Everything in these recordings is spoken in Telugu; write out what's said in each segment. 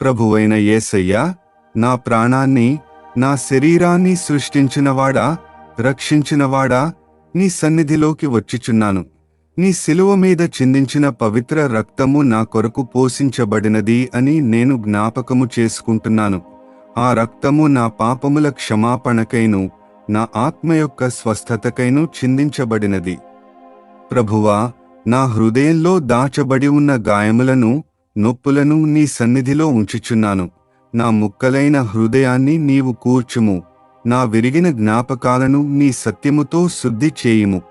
ప్రభువైన ఏసయ్యా నా ప్రాణాన్ని నా శరీరాన్ని సృష్టించినవాడా రక్షించినవాడా నీ సన్నిధిలోకి వచ్చిచున్నాను. నీ శిలువ మీద చిందించిన పవిత్ర రక్తము నా కొరకు పోషించబడినది అని నేను జ్ఞాపకము చేసుకుంటున్నాను. ఆ రక్తము నా పాపముల క్షమాపణకైను నా ఆత్మ యొక్క స్వస్థతకైను చిందించబడినది. ప్రభువా నా హృదయంలో దాచబడి ఉన్న గాయములను నొప్పులను నీ సన్నిధిలో ఉంచుచున్నాను. నా ముక్కలైన హృదయాన్ని నీవు కూర్చుము. నా విరిగిన జ్ఞాపకాలను నీ సత్యముతో శుద్ధి చేయుము.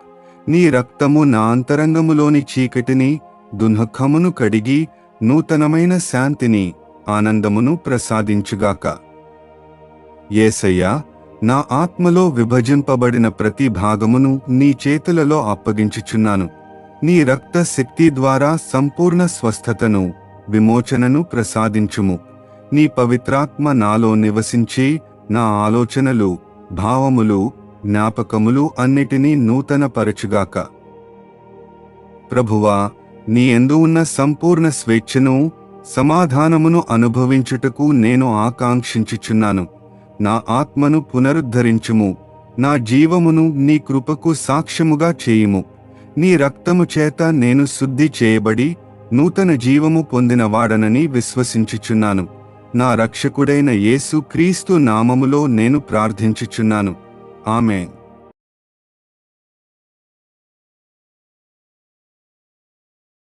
నీ రక్తము నా అంతరంగములోని చీకటిని దుఃఖమును కడిగి నూతనమైన శాంతిని ఆనందమును ప్రసాదించుగాక. ఏసయ్యా నా ఆత్మలో విభజింపబడిన ప్రతి భాగమును నీ చేతులలో అప్పగించుచున్నాను. నీ రక్త శక్తి ద్వారా సంపూర్ణ స్వస్థతను విమోచనను ప్రసాదించుము. నీ పవిత్రాత్మ నాలో నివసించి నా ఆలోచనలు భావములు జ్ఞాపకములు అన్నిటినీ నూతనపరచుగాక. ప్రభువా నీ ఎందు ఉన్న సంపూర్ణ స్వేచ్ఛను సమాధానమును అనుభవించుటకు నేను ఆకాంక్షించుచున్నాను. నా ఆత్మను పునరుద్ధరించుము. నా జీవమును నీ కృపకు సాక్ష్యముగా చేయుము. నీ రక్తము చేత నేను శుద్ధి చేయబడి నూతన జీవము పొందిన వాడనని విశ్వసించుచున్నాను. నా రక్షకుడైన యేసు క్రీస్తు నామములో నేను ప్రార్థించుచున్నాను. ఆమె